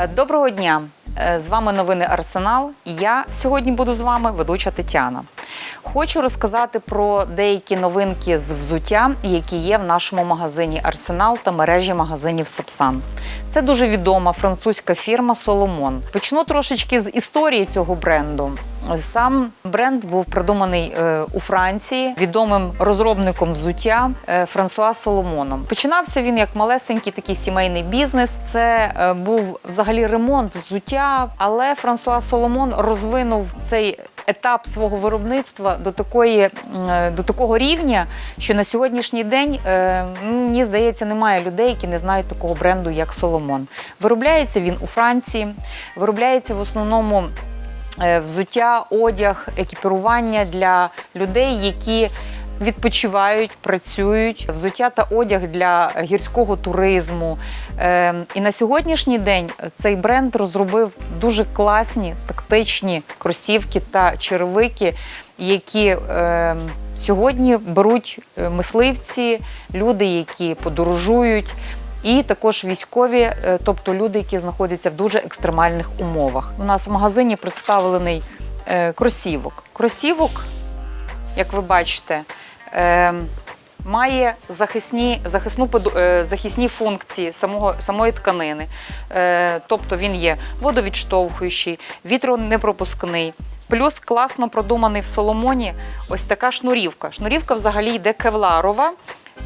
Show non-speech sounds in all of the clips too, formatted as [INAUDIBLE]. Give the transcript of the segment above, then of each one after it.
Е, Доброго дня! Е, З вами новини Арсенал. Я сьогодні буду з вами ведуча Тетяна. Хочу розказати про деякі новинки з взуття, які є в нашому магазині Арсенал та мережі магазинів Сапсан. Це дуже відома французька фірма Соломон. Почну трошечки з історії цього бренду. Сам бренд був придуманий е, у Франції відомим розробником взуття е, Франсуа Соломоном. Починався він як малесенький такий сімейний бізнес. Це е, був взагалі ремонт взуття, але Франсуа Соломон розвинув цей етап свого виробництва до такої до такого рівня, що на сьогоднішній день мені здається, немає людей, які не знають такого бренду, як Соломон. Виробляється він у Франції, виробляється в основному взуття, одяг, екіпірування для людей, які відпочивають, працюють, взуття та одяг для гірського туризму. Е, І на сьогоднішній день цей бренд розробив дуже класні тактичні кросівки та черевики, які е, сьогодні беруть е, мисливці, люди, які подорожують. І також військові, е, тобто люди, які знаходяться в дуже екстремальних умовах. У нас в магазині представлений е, кросівок. Кросівок, як ви бачите, е, має захисні, захисну, захисні функції самого, самої тканини. Тобто він є водовідштовхуючий, вітронепропускний. Плюс класно продуманий в Соломоні ось така шнурівка. Шнурівка взагалі йде кевларова.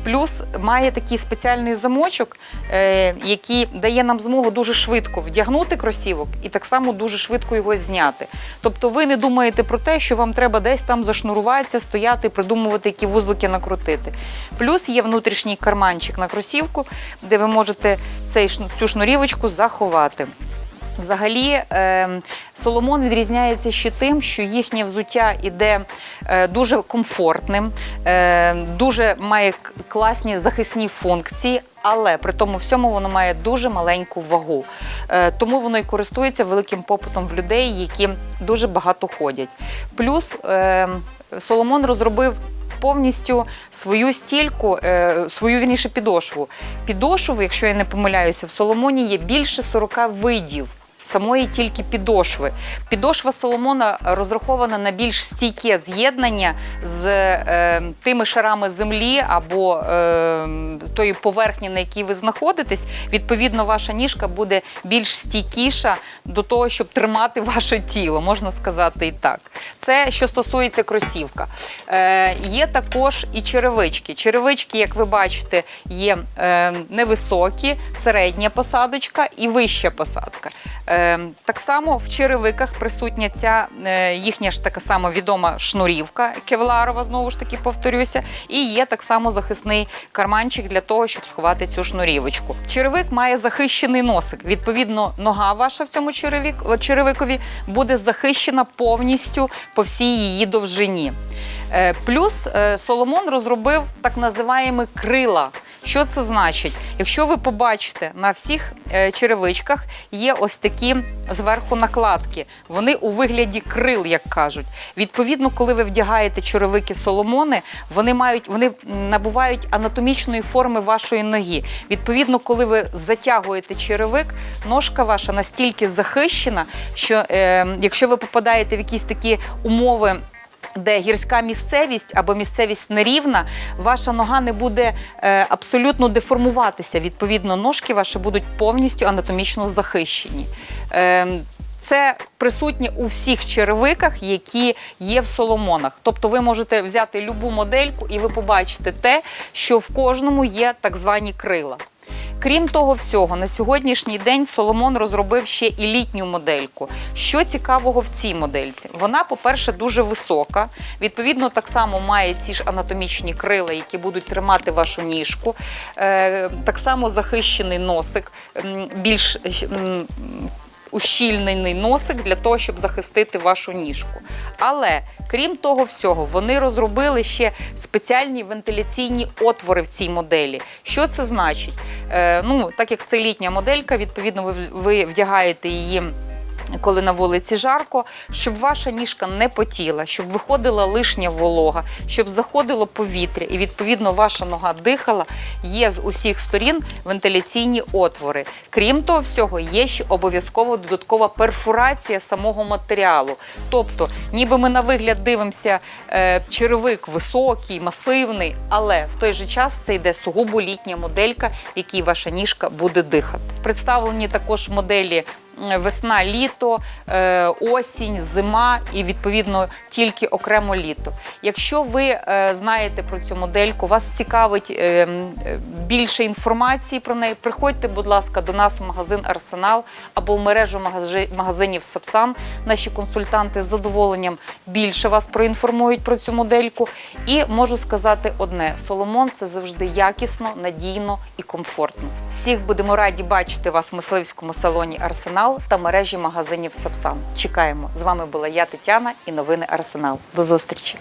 Плюс має такий спеціальний замочок, е, який дає нам змогу дуже швидко вдягнути кросівок і так само дуже швидко його зняти. Тобто ви не думаєте про те, що вам треба десь там зашнуруватися, стояти, придумувати, які вузлики накрутити. Плюс є внутрішній карманчик на кросівку, де ви можете цей, цю шнурівочку заховати. Взагалі, е, Соломон відрізняється ще тим, що їхнє взуття іде е, дуже комфортним, е, дуже має класні захисні функції. Але при тому всьому воно має дуже маленьку вагу, Е, тому воно і користується великим попитом в людей, які дуже багато ходять. Плюс е, Соломон розробив повністю свою стільку, свою вірніше підошву. Підошву, якщо я не помиляюся, в Соломоні є більше 40 видів. Самої тільки підошви. Підошва Соломона розрахована на більш стійке з'єднання з е, тими шарами землі або е, тої поверхні, на якій ви знаходитесь. Відповідно, ваша ніжка буде більш стійкіша до того, щоб тримати [LAUGHS] ваше тіло, можна сказати і так. Це що стосується кросівка. Е, є також і черевички. Черевички, як ви бачите, є е, невисокі, середня посадочка і вища посадка. Е, так само в черевиках присутня ця е, їхня ж така сама відома шнурівка кевларова, знову ж таки повторюся, і є так само захисний карманчик для того, щоб сховати цю шнурівочку. Черевик має захищений носик. Відповідно, нога ваша в цьому черевик, черевикові буде захищена повністю по всій її довжині. Е, Плюс Соломон розробив так називаємо крила. Що це значить? Якщо ви побачите на всіх е, черевичках є ось такі зверху накладки, вони у вигляді крил, як кажуть. Відповідно, коли ви вдягаєте черевики Соломони, вони мають вони набувають анатомічної форми вашої ноги. Відповідно, коли ви затягуєте черевик, ножка ваша настільки захищена, що е, якщо ви попадаєте в якісь такі умови де гірська місцевість або місцевість нерівна, ваша нога не буде е, абсолютно деформуватися. Відповідно, ножки ваші будуть повністю анатомічно захищені. Е, це присутнє у всіх черевиках, які є в соломонах. Тобто ви можете взяти любу модельку і ви побачите те, що в кожному є так звані крила. Крім того всього, на сьогоднішній день Соломон розробив ще і літню модельку. Що цікавого в цій модельці? Вона, по-перше, дуже висока. Відповідно, так само має ці ж анатомічні крила, які будуть тримати вашу ніжку. Е, так само захищений носик, більш м, ущільнений носик для того, щоб захистити вашу ніжку. Але крім того всього, вони розробили ще спеціальні вентиляційні отвори в цій моделі. Що це значить? Е, ну, так як це літня моделька, відповідно, ви, ви вдягаєте її. Коли на вулиці жарко, щоб ваша ніжка не потіла, щоб виходила лишня волога, щоб заходило повітря, і відповідно ваша нога дихала. Є з усіх сторін вентиляційні отвори. Крім того всього, є ще обов'язково додаткова перфорація самого матеріалу. Тобто, ніби ми на вигляд дивимося, е, черевик високий, масивний, але в той же час це йде сугубо літня моделька, якій ваша ніжка буде дихати. Представлені також моделі весна, літо, е, осінь, зима і відповідно тільки окремо літо. Якщо ви е, знаєте про цю модельку, вас цікавить е, більше інформації про неї, приходьте, будь ласка, до нас в магазин Арсенал або в мережу магазинів Сапсан. Наші консультанти з задоволенням більше вас проінформують про цю модельку. І можу сказати одне: Соломон це завжди якісно, надійно і комфортно. Всіх будемо раді бачити вас в мисливському салоні Арсенал та мережі магазинів Сапсан. Чекаємо. З вами була я, Тетяна, і новини Арсенал. До зустрічі!